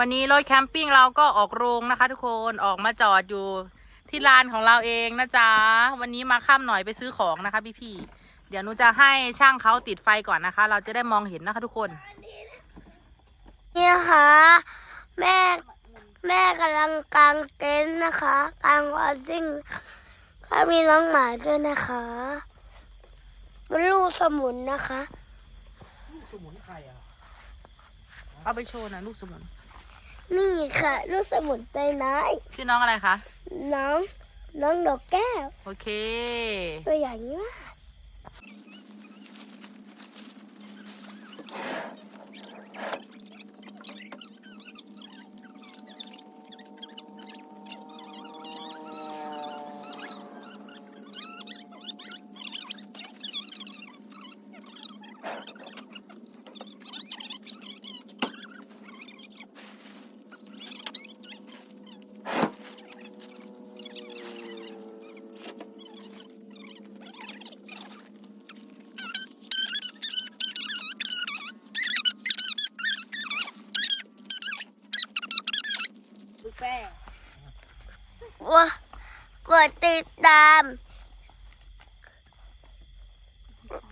วันนี้รถแคมปิ้งเราก็ออกโรงนะคะ ทุกคนออกมาจอดอยู่ที่ลานของเราเองนะจ๊ะ วันนี้มาค่ำหน่อยไปซื้อของนะคะ พี่ๆเดี๋ยวหนูจะให้ช่างเขาติดไฟก่อนนะคะ เราจะได้มองเห็นนะคะ ทุกคน นี่นะคะแม่แม่กำลังกางเต็นท์นะคะกางวอร์ซิ่งก็มีน้องหมาด้วยนะคะเป็นลูกสมุนนะคะสมุนไพรอะ เอาไปโชว์หนะลูกสมุน นี่ค่ะ ลูกสมุนใจน้อยชื่อน้องอะไรคะ น้อง น้องดอกแก้ว โอเค ตัวใหญ่มากลูกแป้ง ว่ากดติดตาม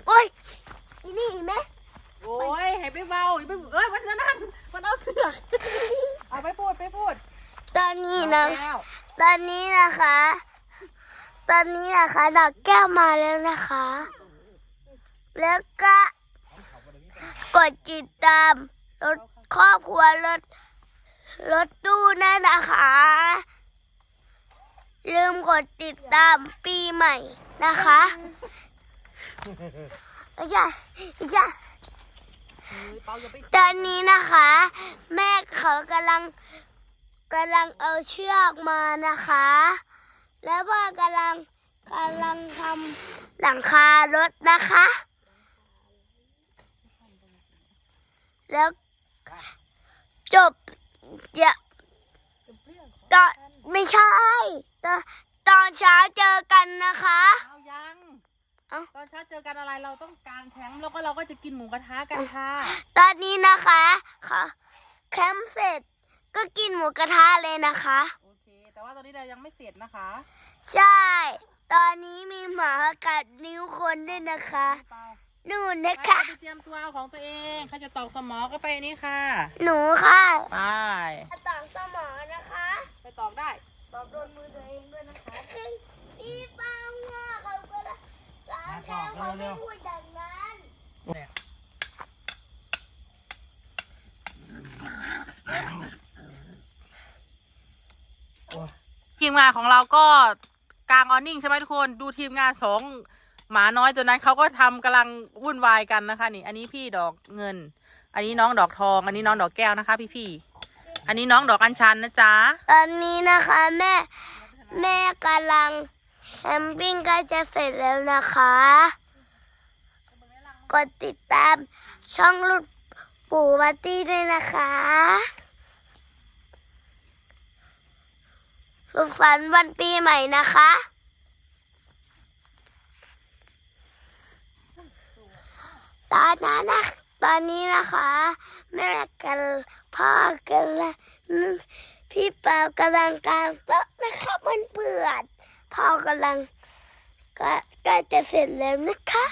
โอ้ยอีนี่เห็นไหม โอ้ยให้ไปเบาอย่าไปเอ้ยวันนั้นนั่นมันเอาเสือก เอาไปพูดไปพูด ต อนนี้นะเอาแล้วตอนนี้นะคะ ตอนนี้นะคะดอกแก้วมาแล้วนะคะ แล้วก็กดติดตามรถครอบครัวรถรถตู้นั่นนะคะลืมกดติดตามปีใหม่นะคะไม่ใช่ไม่ใช่เฮ้ยเปาอย่าไปตอนนี้นะคะ แม่เขากำลัง กำลังเอาเชือกมานะคะ แล้วพ่อกำลังกำลังทำหลังคารถนะคะ แล้วจบจะตอนไม่ใช่ตอนตอนเช้าเจอกันนะคะ เอายังเอ้า ตอนเช้าเจอกันอะไรเราต้องกางแคมป์แล้วก็เราก็จะกินหมูกระทะกันค่ะ ตอนนี้นะคะค่ะแคมป์เสร็จ ก็กินหมูกระทะเลยนะคะ โอเค แต่ว่าตอนนี้เรายังไม่เสร็จนะคะ ใช่ ตอนนี้มีหมากัดนิ้วคนด้วยนะคะ เปานู่นไปนะคะ ไปเตรียมตัวเอาของตัวเองใครจะตอกสมอก็ไปนี่ค่ะหนูค่ะ ไป ต่างสมอนะคะ ไปตอกได้ ตอบโดนมือตัวเองด้วยนะคะพี่ป้าว่าเขาก็ได้ร้านแค่เขาไม่พูดอย่างนั้น ทีมงานของเราก็กลางออนนิ่งใช่ไหมทุกคนดูทีมงานสองหมาน้อยตัวนั้นเขาก็ทำกำลังวุ่นวายกันนะคะนี่ อันนี้พี่ดอกเงิน อันนี้น้องดอกทอง อันนี้น้องดอกแก้วนะคะ พี่พี่ๆอันนี้น้องดอกอัญชันนะจ๊ะตอนนี้นะคะแม่แม่กำลังแคมปิ้งใกล้จะเสร็จแล้วนะคะ กดติดตามช่องลูกปู่วัตตี้ด้วยนะคะ สุขสันต์วันปีใหม่นะคะ ตอนนั้นนะตอนนี้นะคะแม่กันพ่อกันละพี่เปากำลังกางโต๊ะนะคะมันเปื่อนพ่อกำลังก็ใกล้จะเสร็จแล้วนะคะ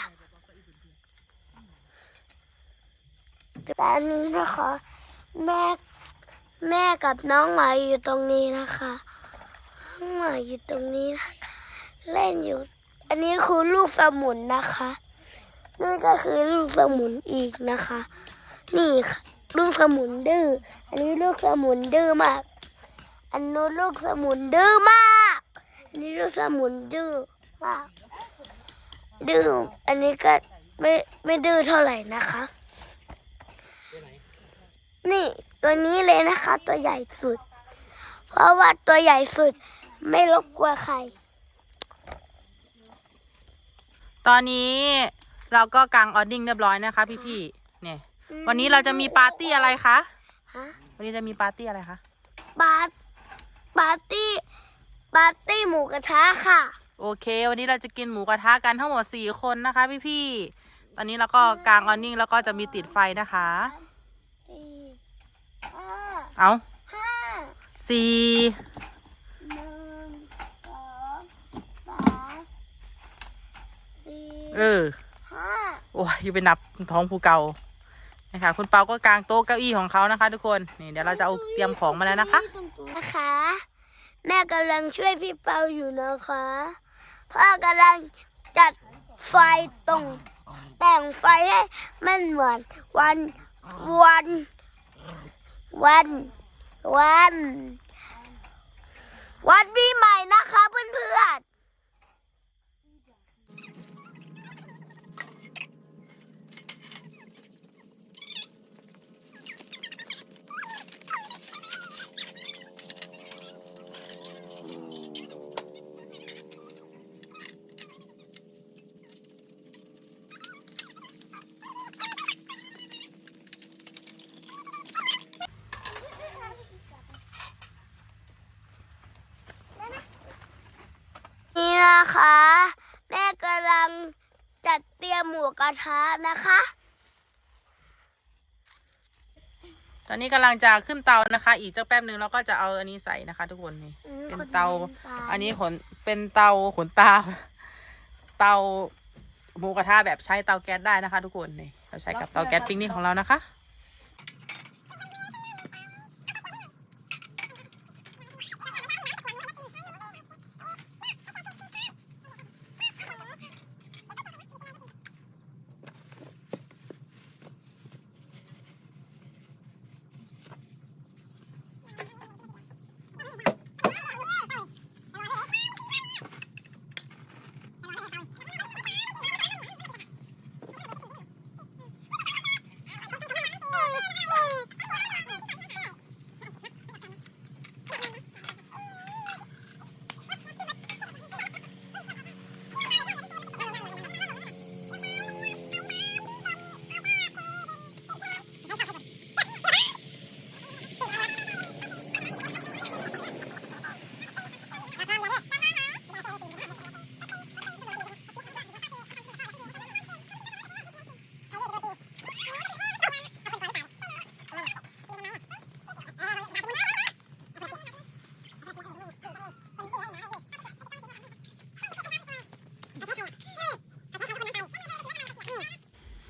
ตอนนี้นะคะ แม่แม่กับน้องหมาอยู่ตรงนี้นะคะ น้องหมาอยู่ตรงนี้นะคะเล่นอยู่ อันนี้คือลูกสมุนนะคะนี่ก็คือลูกสมุนอีกนะคะ นี่ค่ะลูกสมุนดื้ออันนี้ลูกสมุนดื้อมาก อันนู้นลูกสมุนดื้อมาก อันนี้ลูกสมุนดื้อมาก ดื้ออันนี้ก็ไม่ไม่ดื้อเท่าไหร่นะคะ นี่ตัวนี้เลยนะคะ ตัวใหญ่สุด เพราะว่าตัวใหญ่สุด ไม่รบกวนใคร ตอนนี้เราก็กางออดดิ้งเรียบร้อยนะคะพี่พี่ๆเนี่ย วันนี้เราจะมีปาร์ตี้อะไรคะ ฮะวันนี้จะมีปาร์ตี้อะไรคะ ปาร์ปาร์ตี้ปาร์ตี้หมูกระทะค่ะ โอเค วันนี้เราจะกินหมูกระทะกันทั้งหมดสี่คนนะคะพี่พี่ๆตอนนี้เราก็กางออนนิ่งแล้วก็จะมีติดไฟนะคะ สี่ห้าเอาห้าสี่ หนึ่งสองสามสี่ เออ โอ้ยอยู่ไปนับท้องภูเก่านะคะคุณเปาก็กางโต๊ะเก้าอี้ของเขานะคะ ทุกคนนี่เดี๋ยวเราจะเอาเตรียมของมาแล้วนะคะ นะคะ แม่กำลังช่วยพี่เปาอยู่นะคะพ่อกำลังจัดไฟตรงแต่งไฟให้มันเหมือนวันวันวันวัน วันปีใหม่นะคะเพื่อนๆ นี่นะคะ แม่กำลังจัดเตรียมหมูก ระทะนะคะ ตอนนี้กำลังจะขึ้นเตานะคะ อีกสักแป๊บหนึ่งเราก็จะเอาอันนี้ใส่นะคะ ทุกคนนี่อืมเป็นคนเตาตาอันนี้ขนเป็นเตาขนตา เตาหมูกระทะแบบใช้เตาแก๊สได้นะคะ ทุกคนนี่เราใช้กับเตาแก๊สปิกนิกของเรานะคะ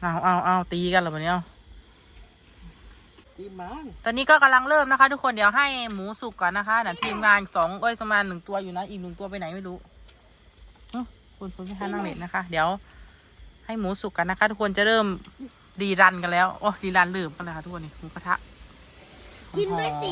เอาเอาเอาตีกันเหรอวันนี้เอาตีมันตอนนี้ก็กำลังเริ่มนะคะ ทุกคนเดี๋ยวให้หมูสุกก่อนนะคะเดี๋ยวทีมงานสองเอ้ยประมาณหนึ่งตัวอยู่นะอีกหนึ่งตัวไปไหนไม่รู้หึคุณคุณพี่ฮานั่งเน็ตนะคะ เดี๋ยว ให้หมูสุกกันนะคะ ทุกคนจะเริ่มรีรันกันแล้วโอ้รีรันเริ่มกันเลยค่ะทุกคนนี่หมูกระทะกินด้วยสิ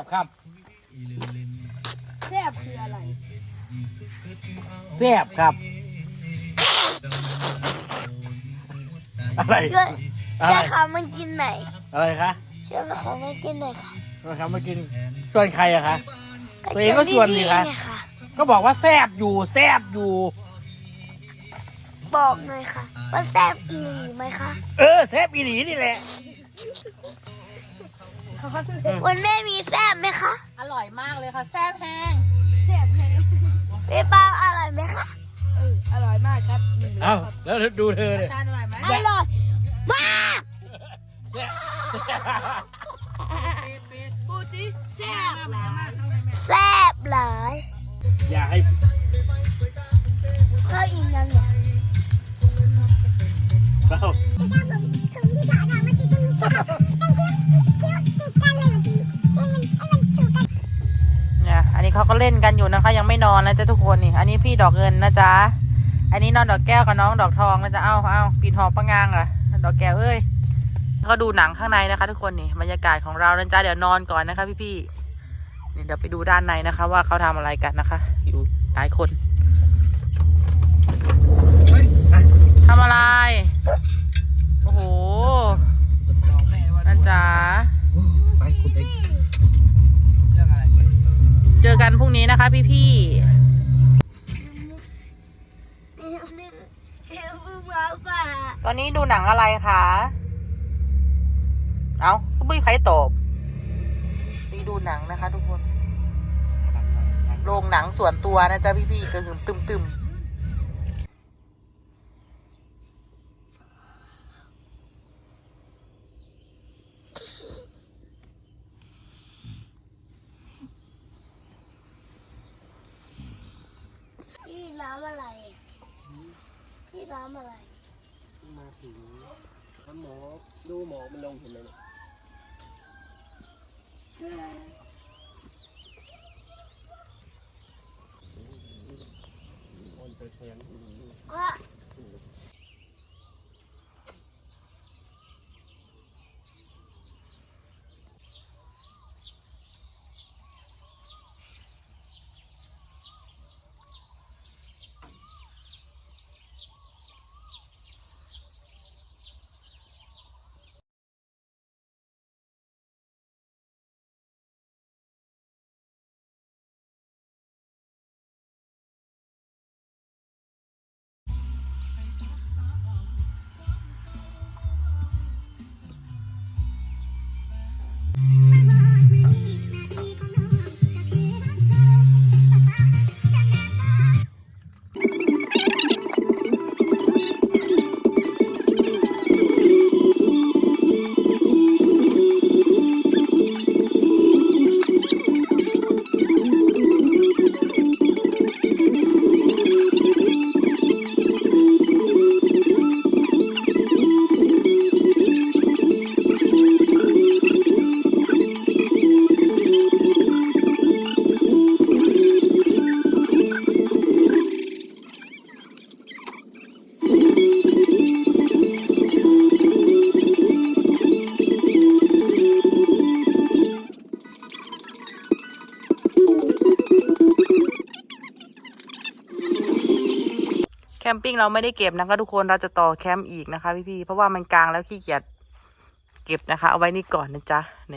บครับแซ่บคืออะไรแซ่บครับ อะไร ช่วยอะไรช่วยเขามากินหน่อยอะไรคะช่วยเขามากินหน่อยค่ะเราทำมากินส่วนใครอะคะ ตัวเองก็ชวนดิคะดีๆเนี่ยค่ะก็บอกว่าแซ่บอยู่แซ่บอยู่ บอกหน่อยค่ะ ว่าแซ่บอีหลีไหมคะ เออแซ่บอีหลีนี่แหละ คุณแม่มีแซ่บไหมคะ อร่อยมากเลยค่ะ แซ่บแห้งแซ่บไหมพี่ปาอร่อยไหมคะเอ้าแล้วดูเธอเนี่ยจานอร่อยไหมอร่อยมากพูดสิแซ่บหลายแซ่บหลายอยากให้ข้าวอิ่มยังเนี่ยเอ้าเนี่ยอัน นี้เขาก็เล่นกันอยู่นะคะ ยังไม่นอนนะจ๊ะทุกคนนี่ อันนี้พี่ดอกเงินนะจ๊ะ อันนี้นองดอกแก้วกับน้องดอกทองนะจ๊ะ เอ้าเอ้าปีนหอประงางเหรอะดอกแก้วเอ้ยก็ดูหนังข้างในนะคะ ทุกคนนี่บรรยากาศของเรานะจ๊ะเดี๋ยวนอนก่อนนะคะ พี่ๆนี่เดี๋ยวไปดูด้านในนะคะ ว่าเขาทำอะไรกันนะคะ อยู่หลายคนทำอะไร โอ้โหนั่นจ๋า ไปคุณเองเรื่องอะไร เจอกันพรุ่ งนี้นะคะ พี่พี่ตอนนี้ดูหนังอะไรคะ เอาก็ไม่ใครตอบนี่ดูหนังนะคะ ทุกคน โรงหนังส่วนตัวนะจ๊ะพี่พี่ๆกระหึ่มตึมตึมๆ พี่ น้ำอะไรอะพี่น้ำอะไร มาถึงถ้าหมอดูหมอมันลงเห็นไหมเนี่ยคน มปิ้งเราไม่ได้เก็บนะคะทุกคนเราจะต่อแคมป์อีกนะคะพี่ๆเพราะว่ามันกลางแล้วขี้เกียจเก็บนะคะ เอาไว้นี่ก่อนนะจ๊ะใน